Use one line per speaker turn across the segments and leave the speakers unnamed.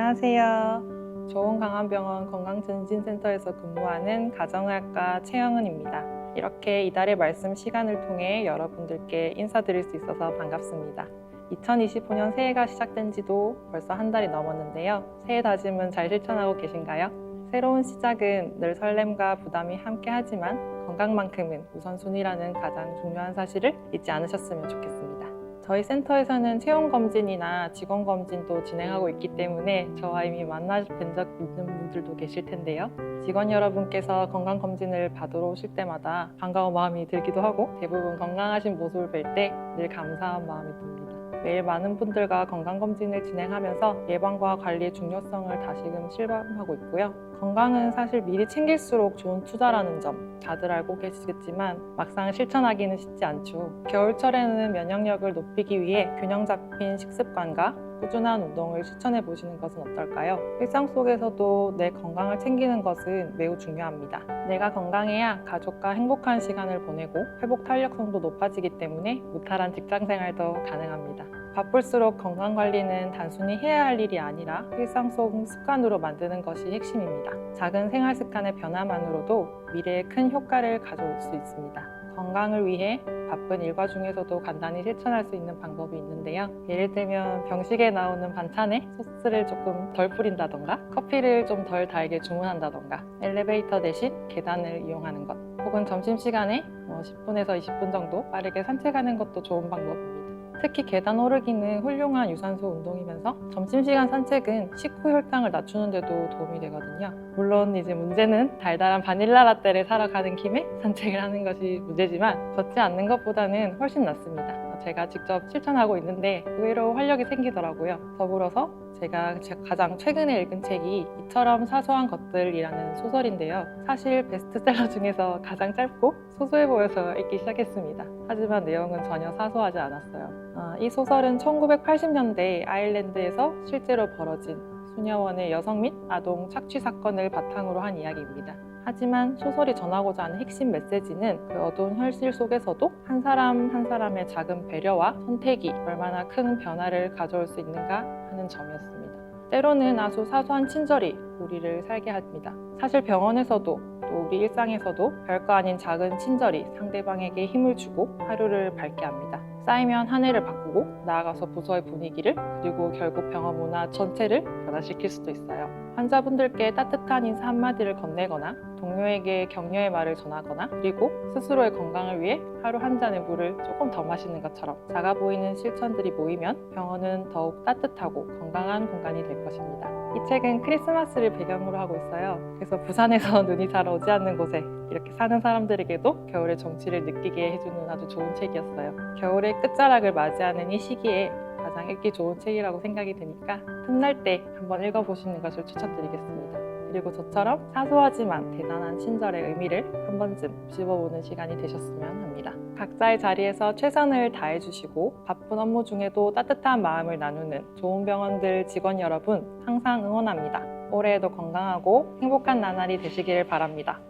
안녕하세요. 좋은강암병원 건강증진센터에서 근무하는 가정의학과 최영은입니다. 이렇게 이달의 말씀 시간을 통해 여러분들께 인사드릴 수 있어서 반갑습니다. 2025년 새해가 시작된 지도 벌써 한 달이 넘었는데요. 새해 다짐은 잘 실천하고 계신가요? 새로운 시작은 늘 설렘과 부담이 함께 하지만 건강만큼은 우선순위라는 가장 중요한 사실을 잊지 않으셨으면 좋겠습니다. 저희 센터에서는 체온 검진이나 직원 검진도 진행하고 있기 때문에 저와 이미 만나 뵌 적 있는 분들도 계실 텐데요. 직원 여러분께서 건강 검진을 받으러 오실 때마다 반가운 마음이 들기도 하고 대부분 건강하신 모습을 뵐 때 늘 감사한 마음이 듭니다. 매일 많은 분들과 건강검진을 진행하면서 예방과 관리의 중요성을 다시금 실감하고 있고요. 건강은 사실 미리 챙길수록 좋은 투자라는 점 다들 알고 계시겠지만 막상 실천하기는 쉽지 않죠. 겨울철에는 면역력을 높이기 위해 균형 잡힌 식습관과 꾸준한 운동을 실천해 보시는 것은 어떨까요? 일상 속에서도 내 건강을 챙기는 것은 매우 중요합니다. 내가 건강해야 가족과 행복한 시간을 보내고 회복 탄력성도 높아지기 때문에 무탈한 직장 생활도 가능합니다. 바쁠수록 건강 관리는 단순히 해야 할 일이 아니라 일상 속 습관으로 만드는 것이 핵심입니다. 작은 생활 습관의 변화만으로도 미래에 큰 효과를 가져올 수 있습니다. 건강을 위해 바쁜 일과 중에서도 간단히 실천할 수 있는 방법이 있는데요. 예를 들면 병식에 나오는 반찬에 소스를 조금 덜 뿌린다던가 커피를 좀 덜 달게 주문한다던가 엘리베이터 대신 계단을 이용하는 것 혹은 점심시간에 10분에서 20분 정도 빠르게 산책하는 것도 좋은 방법입니다. 특히 계단 오르기는 훌륭한 유산소 운동이면서 점심시간 산책은 식후 혈당을 낮추는 데도 도움이 되거든요. 물론 이제 문제는 달달한 바닐라 라떼를 사러 가는 김에 산책을 하는 것이 문제지만 걷지 않는 것보다는 훨씬 낫습니다. 제가 직접 실천하고 있는데 의외로 활력이 생기더라고요. 더불어서 제가 제- 가장 최근에 읽은 책이 이처럼 사소한 것들이라는 소설인데요. 사실 베스트셀러 중에서 가장 짧고 소소해 보여서 읽기 시작했습니다. 하지만 내용은 전혀 사소하지 않았어요. 아, 이 소설은 1980년대 아일랜드에서 실제로 벌어진 수녀원의 여성 및 아동 착취 사건을 바탕으로 한 이야기입니다. 하지만 소설이 전하고자 하는 핵심 메시지는 그 어두운 현실 속에서도 한 사람 한 사람의 작은 배려와 선택이 얼마나 큰 변화를 가져올 수 있는가 하는 점이었습니다. 때로는 아주 사소한 친절이 우리를 살게 합니다. 사실 병원에서도 또 우리 일상에서도 별거 아닌 작은 친절이 상대방에게 힘을 주고 하루를 밝게 합니다. 쌓이면 한 해를 바꾸고 나아가서 부서의 분위기를 그리고 결국 병원 문화 전체를 변화시킬 수도 있어요. 환자분들께 따뜻한 인사 한마디를 건네거나 동료에게 격려의 말을 전하거나 그리고 스스로의 건강을 위해 하루 한 잔의 물을 조금 더 마시는 것처럼 작아 보이는 실천들이 모이면 병원은 더욱 따뜻하고 건강한 공간이 될 것입니다. 이 책은 크리스마스를 배경으로 하고 있어요. 그래서 부산에서 눈이 잘 오지 않는 곳에 이렇게 사는 사람들에게도 겨울의 정취를 느끼게 해주는 아주 좋은 책이었어요. 겨울의 끝자락을 맞이하는 이 시기에 가장 읽기 좋은 책이라고 생각이 드니까 틈날 때 한번 읽어보시는 것을 추천드리겠습니다. 그리고 저처럼 사소하지만 대단한 친절의 의미를 한 번쯤 씹어보는 시간이 되셨으면 합니다. 각자의 자리에서 최선을 다해주시고 바쁜 업무 중에도 따뜻한 마음을 나누는 좋은 병원들 직원 여러분 항상 응원합니다. 올해에도 건강하고 행복한 나날이 되시기를 바랍니다.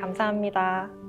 감사합니다.